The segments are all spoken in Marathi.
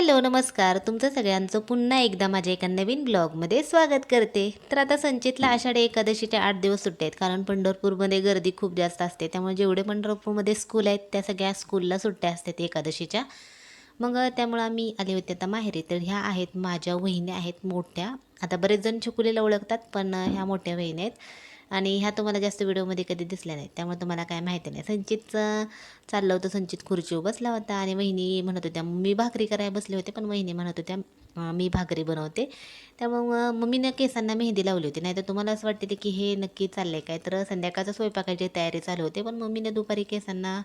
हॅलो नमस्कार. तुमचं सगळ्यांचं पुन्हा एकदा माझ्या एका नवीन ब्लॉगमध्ये स्वागत करते. तर आता संचितला आषाढी एकादशीच्या आठ दिवस सुट्टे आहेत कारण पंढरपूरमध्ये गर्दी खूप जास्त असते. त्यामुळे जेवढे पंढरपूरमध्ये स्कूल आहेत त्या सगळ्या स्कूलला सुट्ट्या असतात एकादशीच्या. मग त्यामुळं आम्ही आले होते आता माहेरी. तर ह्या आहेत माझ्या वहिनी आहेत मोठ्या. आता बरेच जण छकुलीला ओळखतात पण ह्या मोठ्या वहिनी आहेत. आणि ह्या तुम्हाला जास्त व्हिडिओमध्ये कधी दिसल्या नाहीत. त्यामुळे तुम्हाला काय माहिती नाही. संचितचं चाललं होतं संचित खुर्चीवर बसला होता आणि वहिनी म्हणत होत्या मी भाकरी करायला बसले होते पण वहिनी म्हणत होत्या मी भाकरी बनवते. त्यामुळं मम्मीनं केसांना मेहंदी लावली होती. नाही तर तुम्हाला असं वाटते की हे नक्की चाललं आहे काय? तर संध्याकाळचं स्वयंपाकाची तयारी चालू होते पण मम्मीनं दुपारी केसांना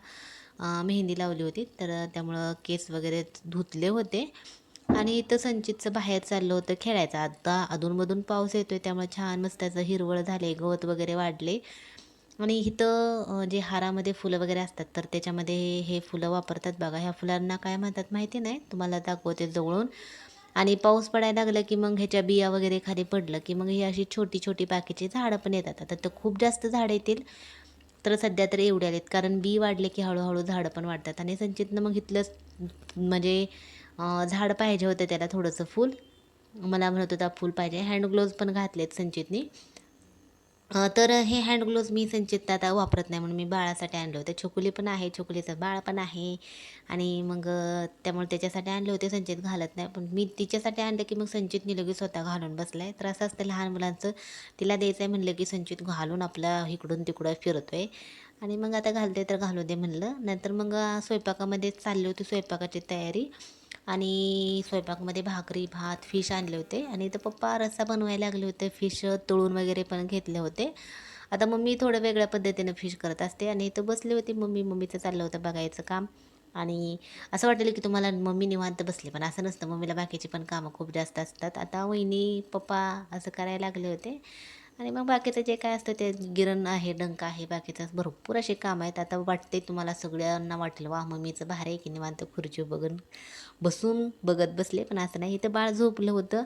मेहंदी लावली होती. तर त्यामुळं केस वगैरे धुतले होते. आणि इथं संचितचं बाहेर चाललं होतं खेळायचं. आता अधूनमधून पाऊस येतोय त्यामुळे छान मस्त त्याचं हिरवळ झाले गवत वगैरे वाढले. आणि इथं जे हारामध्ये फुलं वगैरे असतात तर त्याच्यामध्ये हे फुलं वापरतात बघा. ह्या फुलांना काय म्हणतात माहिती नाही तुम्हाला दाखवते जवळून. आणि पाऊस पडायला लागला की मग ह्याच्या बिया वगैरे खाली पडलं की मग ही अशी छोटी छोटी बाकीची झाडं पण येतात. आता तर खूप जास्त झाडं येतील तर सध्या तर एवढे आलेत. कारण बी वाढले की हळूहळू झाडं पण वाढतात. आणि संचितनं मग इथलं म्हणजे झाड पाहिजे होतं त्याला थोडंसं फूल. मला म्हणत होता फूल पाहिजे. हँड ग्लोव्ज पण घातलेत संचितनी. तर हे हँड ग्लोव्ज मी संचित आता वापरत नाही म्हणून मी बाळासाठी आणले होते. छोकुली पण आहे. छोकुलीचं बाळ पण आहे. आणि मग त्यामुळे त्याच्यासाठी आणले होते. संचित घालत नाही. पण मी तिच्यासाठी आणलं की मग संचितनी लगेच स्वतः घालून बसला आहे तर असं असतं लहान मुलांचं. तिला द्यायचं आहे म्हणलं की संचित घालून आपला इकडून तिकडं फिरतोय. आणि मग आता घालते तर घालू दे म्हणलं. नंतर मग स्वयंपाकामध्ये चालली होती स्वयंपाकाची तयारी. आणि स्वयंपाकमध्ये भाकरी भात फिश आणले होते. आणि इथं पप्पा रस्सा बनवायला लागले होते. फिश तळून वगैरे पण घेतले होते. आता मम्मी थोडं वेगळ्या पद्धतीनं फिश करत असते. आणि इथं बसली होती मम्मी. मम्मीचं चाललं होतं बघायचं काम. आणि असं वाटेल की तुम्हाला मम्मी निवांत बसली. पण असं नसतं. मम्मीला बाकीची पण कामं खूप जास्त असतात. आता वहिनी पप्पा असं करायला लागले होते. आणि मग बाकीचं जे काय असतं ते गिरण आहे डंक आहे बाकीचं भरपूर असे काम आहेत. आता वाटते तुम्हाला सगळ्यांना वाटेल वा मम्मीचं भार आहे की निवांत खुर्ची बघून बसून बघत बसले. पण असं नाही इथं बाळ झोपलं होतं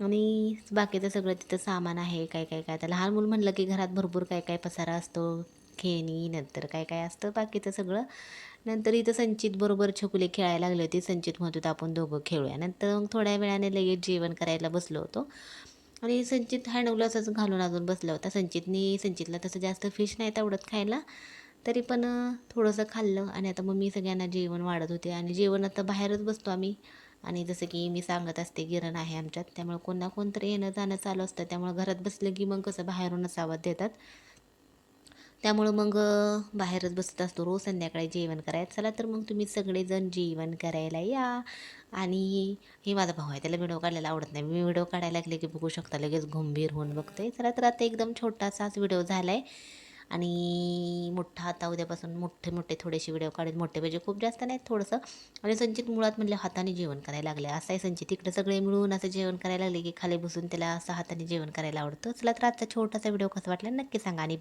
आणि बाकीचं सगळं तिथं सामान आहे काय काय काय. तर लहान मूल म्हणलं की घरात भरपूर काय काय पसारा असतो खेळणी नंतर काय काय असतं बाकीचं सगळं. नंतर इथं संचित बरोबर छकुले खेळायला लागले होते. संचित म्हणत होतं आपण दोघं खेळूया. नंतर मग थोड्या वेळाने लगेच जेवण करायला बसलो होतो. आणि संचित हँडवलं असंच घालून अजून बसला होता. संचितनी संचितला तसं जास्त फिश नाही आवडत खायला. तरी पण थोडंसं खाल्लं आणि आता मग मी सगळ्यांना जेवण वाढत होते आणि जेवण आता बाहेरच बसतो आम्ही. आणि जसं की मी सांगत असते गिरण आहे आमच्यात. त्यामुळे कोण ना कोणतरी येणं जाणं चालू असतं. त्यामुळे घरात बसलं की मग कसं बाहेरूनच आवाज देतात. त्यामुळं मग बाहेरच बसत असतो रोज संध्याकाळी जेवण करायचं. चला तर मग तुम्ही सगळेजण जेवण करायला या. आणि हे माझा भाऊ आहे त्याला व्हिडिओ काढायला आवडत नाही. मी व्हिडिओ काढायला लागले की बघू शकता लगेच गंभीर होऊन बघते चला तर आता एकदम छोटासाच व्हिडिओ झाला आहे आणि मोठा आता उद्यापासून मोठे मोठे थोडेसे व्हिडिओ काढेल मोठे पाहिजे खूप जास्त नाहीत थोडंसं. आणि संचित मुळात म्हणलं हाताने जेवण करायला लागले. असं आहे संचित. इकडे सगळे मिळून असं जेवण करायला लागले की खाली बसून त्याला असं हाताने जेवण करायला आवडतं. चला तर आजचा छोटासा व्हिडिओ कसा वाटला नक्की सांगा. आणि